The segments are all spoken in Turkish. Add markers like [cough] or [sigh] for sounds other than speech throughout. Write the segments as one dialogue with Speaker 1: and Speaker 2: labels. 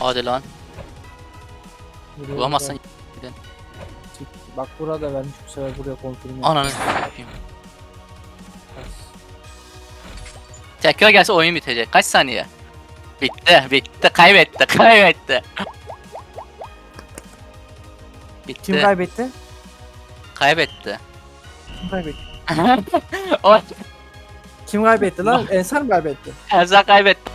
Speaker 1: Hadi lan.
Speaker 2: Buraya
Speaker 1: Bulamazsan
Speaker 2: bak. Bak burada vermiş bu sefer buraya konfirm
Speaker 1: ananı s**eyim. Tekrar gelse oyun bitecek. Kaç saniye? Bitti, bitti, kaybetti, [laughs] kaybetti. Bitti,
Speaker 2: Kim kaybetti?
Speaker 1: kaybetti.
Speaker 2: Kim kaybetti? [laughs]
Speaker 1: o
Speaker 2: Kim kaybetti lan? Ensar mı kaybetti?
Speaker 1: Erza kaybetti.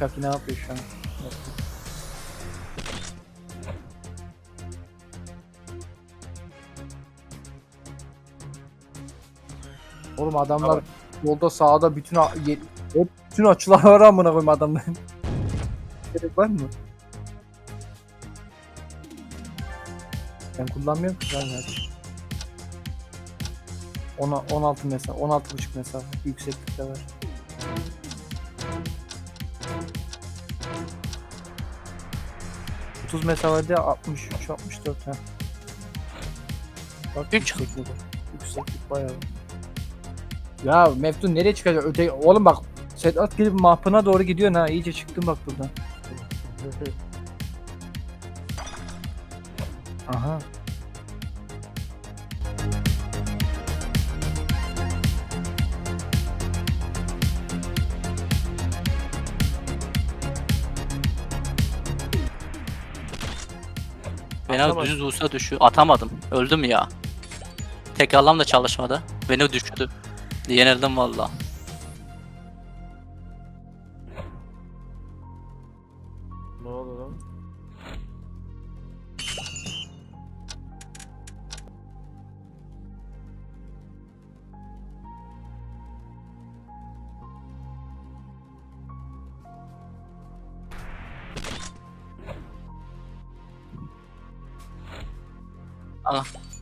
Speaker 2: Chucky ne yapıyor şu an? Oğlum adamlar yolda sağda bütün hep bütün açılar var amına koyayım adamların. Gerek var mı? Ben kullanmıyorum ki ben zaten. Ona 16 mesafe, 16.5 mesafe yükseklikte var. Otuz mesafede 63 64 ha. Bak
Speaker 1: Üç.
Speaker 2: yükseklik. Yükseklik bayağı. Ya Meftun nereye çıkacak? Öte oğlum bak Sedat gelip mahpına doğru gidiyor ha. iyice çıktım bak buradan. [laughs] Aha.
Speaker 1: Beni az düz vursa düşüyor. Atamadım. Öldüm ya. Tekrarlam da çalışmadı. Beni düştü. Yenildim valla.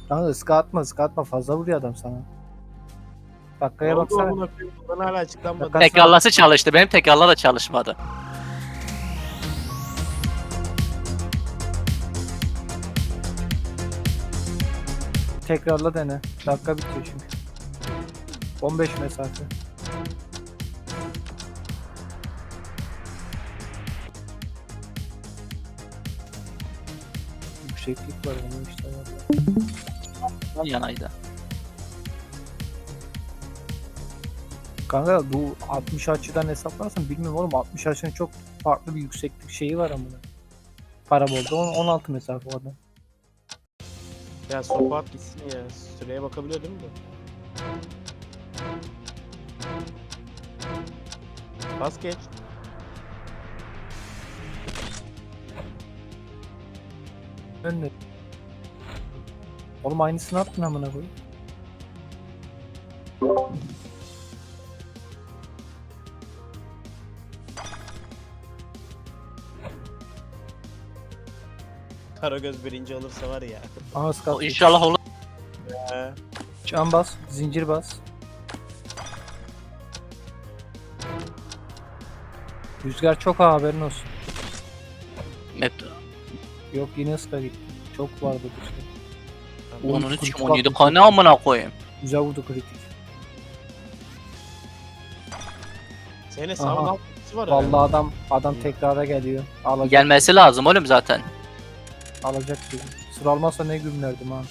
Speaker 2: Kanka ıska atma ıska atma fazla vuruyor adam sana. Dakikaya
Speaker 3: Ne oldu
Speaker 2: baksana.
Speaker 3: amına koyayım? Bana hala açıklanmadı.
Speaker 1: Tekrarlası çalıştı. Benim tekrarla da çalışmadı.
Speaker 2: Tekrarla dene. Dakika bitiyor çünkü. 15 mesafe. Yükseklik var onun işte.
Speaker 1: Yan yanaydı.
Speaker 2: Kanka bu 60 açıdan hesaplarsan bilmiyorum oğlum 60 açının çok farklı bir yükseklik şeyi var ama. Parabolda on- 16 mesafe orada.
Speaker 3: Ya sopa at gitsin ya. Süreye bakabiliyor değil mi bu? Bas
Speaker 2: Önüne. Oğlum aynısını attın amına koyayım.
Speaker 3: Karagöz birinci olursa var ya.
Speaker 2: Ağız
Speaker 1: O
Speaker 2: kalktı.
Speaker 1: İnşallah olur.
Speaker 3: He.
Speaker 2: Can bas. Zincir bas. Rüzgar çok ha haberin olsun. Yok yine ıska gitti. Çok vardı. Oğlum,
Speaker 1: onun
Speaker 2: kritik
Speaker 1: için 17
Speaker 2: atmış.
Speaker 1: kane amına koyayım.
Speaker 2: Güzel vurdu kritik.
Speaker 3: Senin
Speaker 2: Aha.
Speaker 3: sağın altı var herhalde.
Speaker 2: Vallahi adam adam tekrara geliyor. Alacak,
Speaker 1: Gelmesi lazım oğlum zaten.
Speaker 2: alacak gibi. Sıra almazsa ne gümlerdim ha.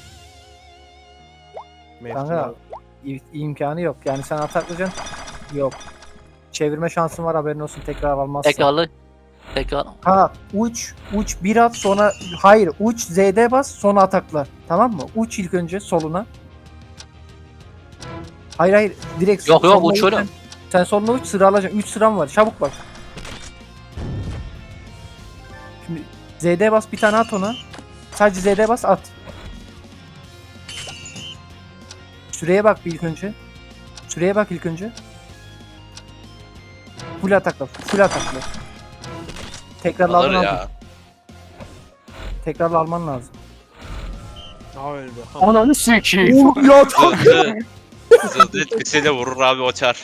Speaker 3: Meftun
Speaker 2: Kanka
Speaker 3: abi.
Speaker 2: i- imkanı yok. Yani sen ataklayacaksın. Yok. Çevirme şansın var haberin olsun tekrar almazsan.
Speaker 1: Tekrarlı. Tekrar.
Speaker 2: Ha uç uç bir at sonra hayır uç Z'de bas sonra atakla. Tamam mı? Uç ilk önce soluna. Hayır hayır direkt
Speaker 1: Yok, yok,
Speaker 2: soluna
Speaker 1: uç.
Speaker 2: Sen, sen soluna uç sıra alacaksın. 3 sıram var. Çabuk bak. Şimdi Z'de bas bir tane at ona. Sadece Z'de bas at. Süreye bak bir ilk önce. Süreye bak ilk önce. Full atakla. Full atakla. Tekrar
Speaker 4: Alır
Speaker 2: alman
Speaker 4: ya.
Speaker 2: lazım. Tekrar alman lazım.
Speaker 3: Ha öldü.
Speaker 1: Ananı sikeyim.
Speaker 2: Oğlum ya
Speaker 4: Zırhlı. Zırhlı etkisiyle vurur abi o çar.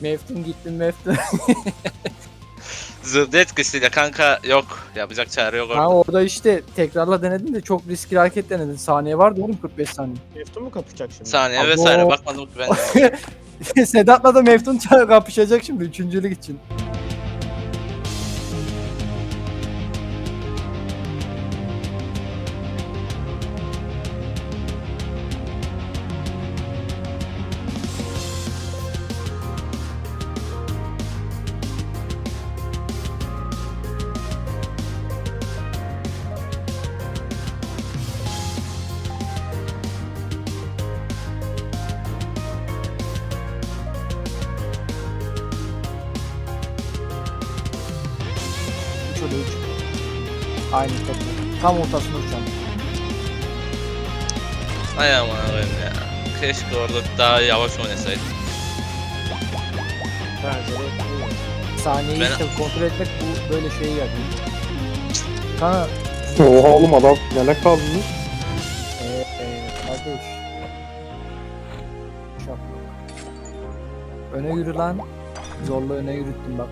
Speaker 2: Meftun gittin Meftun. [laughs]
Speaker 4: Zırhlı etkisiyle kanka yok. Yapacak çare yok
Speaker 2: ha
Speaker 4: orada.
Speaker 2: orada işte tekrarla denedin de çok riskli hareket denedin. Saniye vardı oğlum 45 saniye.
Speaker 3: Meftun mu kapışacak şimdi?
Speaker 4: Saniye
Speaker 2: Abo.
Speaker 4: vesaire bakmadım ki ben. [laughs]
Speaker 2: Sedat'la da Meftun ça- kapışacak şimdi üçüncülük için. Aynı tekrar. Tam ortasına uçan.
Speaker 4: Ay aman koyayım ya. Keşke orada daha yavaş oynasaydım.
Speaker 3: Bence de yapıyor.
Speaker 2: Saniyeyi
Speaker 4: Ben-
Speaker 2: işte kontrol etmek bu böyle şeyi yapıyor. Kanka
Speaker 5: Oha oğlum adam mı?
Speaker 2: Eee ee, kardeş. Şaplık. Öne yürü lan. Zorla öne yürüttüm bak.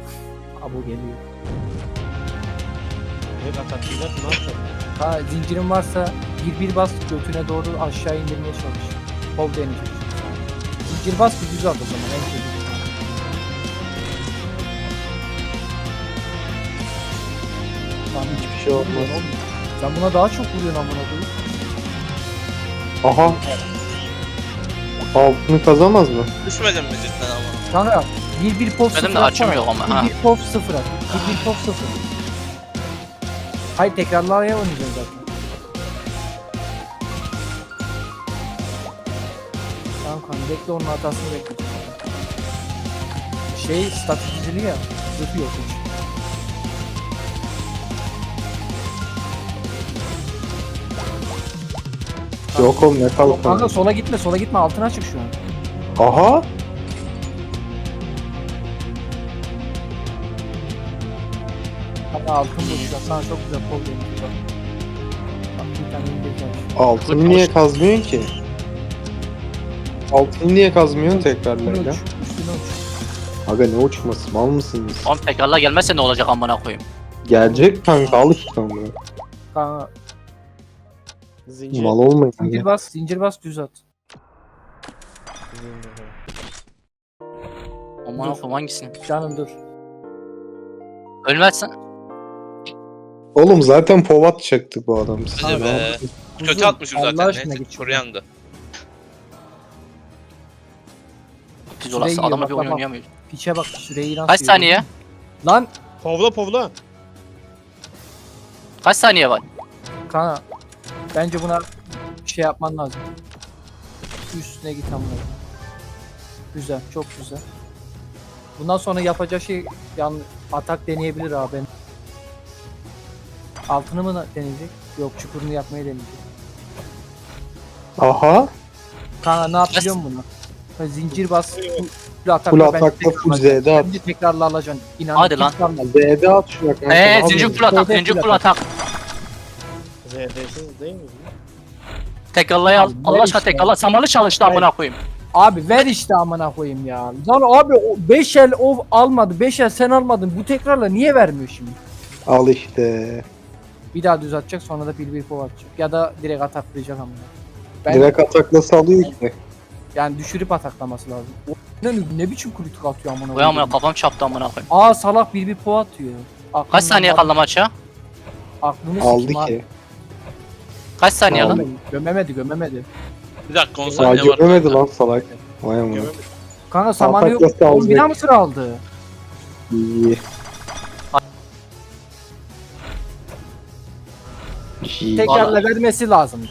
Speaker 2: Abo geliyor.
Speaker 3: Hep ataklayacak ne yapacak?
Speaker 2: Ha zincirin varsa bir bir bas götüne doğru aşağı indirmeye çalış. Kol deneyecek. Zincir bas bir düz o zaman en kötü. Tamam hiçbir şey olmaz. Sen buna daha çok vuruyorsun amına koyayım.
Speaker 5: Aha. Altını kazamaz mı?
Speaker 4: Düşmedin mi cidden ama?
Speaker 2: Kanka bir bir pop
Speaker 1: Benim
Speaker 2: sıfır
Speaker 1: de açım yok ama, ha.
Speaker 2: Bir bir pop sıfır at. Bir bir pop sıfır. Hayır tekrarlamaya oynayacağız zaten. Tamam kanka bekle onun hatasını bekle. Şey stratejili ya. Zırhı yok hiç.
Speaker 5: Yok oğlum ne kaldı?
Speaker 2: kanka sola gitme sola gitme altına çık şu an.
Speaker 5: Aha.
Speaker 2: Altın ya sana çok güzel. Bak. Bir tane indireceğim.
Speaker 5: Altını niye kazmıyorsun ki? Altını niye kazmıyorsun tekrarla
Speaker 2: Üstüne
Speaker 5: ya?
Speaker 2: uç. Üstüne uç.
Speaker 5: Aga ne uçması mal mısınız?
Speaker 1: Oğlum tekrarla gelmezse ne olacak amına koyayım.
Speaker 5: Gelecek kanka al işte onu.
Speaker 2: Kanka
Speaker 3: Zincir.
Speaker 5: Mal olmayın
Speaker 2: zincir
Speaker 5: ya.
Speaker 2: bas zincir bas düz at.
Speaker 3: Zincir.
Speaker 1: Amına koyayım hangisini?
Speaker 2: Canım dur.
Speaker 1: Ölmezsen.
Speaker 5: Oğlum zaten povat çekti bu adam.
Speaker 4: Hadi
Speaker 2: Abi,
Speaker 4: be. Kötü atmışım
Speaker 2: Allah
Speaker 4: zaten.
Speaker 2: aşkına
Speaker 4: Neyse
Speaker 2: git
Speaker 4: kuruyandı.
Speaker 1: Biz olası
Speaker 2: yiyor,
Speaker 1: adamla bir
Speaker 2: bak,
Speaker 1: oyun
Speaker 2: bak.
Speaker 1: oynayamıyoruz.
Speaker 2: Piçe bak süreyi nasıl
Speaker 1: Kaç
Speaker 2: yiyor.
Speaker 1: saniye?
Speaker 2: Lan
Speaker 3: Povla povla.
Speaker 1: Kaç saniye var?
Speaker 2: kana. Bence buna şey yapman lazım. Üstüne git amına. Güzel, çok güzel. Bundan sonra yapacağı şey yan atak deneyebilir abi. Altını mı deneyecek? Yok çukurunu yapmayı deneyecek.
Speaker 5: Aha.
Speaker 2: Kana ne yapacağım bunu? Ha, Zincir bas. Full, atakla
Speaker 5: Full atakla full. Z'de at.
Speaker 2: Bence tekrarla alacaksın. İnan.
Speaker 1: Hadi lan.
Speaker 2: tekrarla.
Speaker 5: Z'de at şuna kanka.
Speaker 1: Eee zincir
Speaker 5: yapıyorsun?
Speaker 1: full atak, zincir
Speaker 2: full atak.
Speaker 3: ZD'siz değil mi?
Speaker 1: Tekrarlayı al.
Speaker 2: Abi,
Speaker 1: Allah
Speaker 2: ne
Speaker 1: aşkına
Speaker 2: işte?
Speaker 1: tekrarla. Samalı çalıştı amına koyayım.
Speaker 2: Abi ver işte amına koyayım ya. Lan abi 5 el o almadı. 5 el sen almadın. Bu tekrarla niye vermiyor şimdi?
Speaker 5: Al işte.
Speaker 2: Bir daha düz atacak sonra da bir bir pov atacak. Ya da direkt ataklayacak amına. Ben
Speaker 5: Direkt atakla salıyor ki.
Speaker 2: yani düşürüp ataklaması lazım. O ne, ne biçim kritik atıyor amına
Speaker 1: Uyan amına
Speaker 2: koyayım.
Speaker 1: kafam çarptı amına koyayım.
Speaker 2: Aa salak bir bir pov atıyor. Aklından
Speaker 1: Kaç saniye
Speaker 2: bak-
Speaker 1: kaldı maça?
Speaker 2: Aklını
Speaker 5: Aldı
Speaker 2: abi.
Speaker 5: ki.
Speaker 1: Kaç saniye lan?
Speaker 2: Gömemedi, gömemedi gömemedi.
Speaker 4: Bir dakika 10
Speaker 5: Daha
Speaker 4: saniye var.
Speaker 5: görmemedi lan salak. Vay amına.
Speaker 3: Gömemedim.
Speaker 2: Kanka samanı yok.
Speaker 5: Atakla
Speaker 2: Oğlum bir daha mı sıra aldı?
Speaker 5: İyi.
Speaker 2: Tekrarla vermesi lazımdı.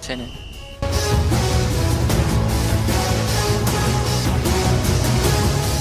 Speaker 1: Senin.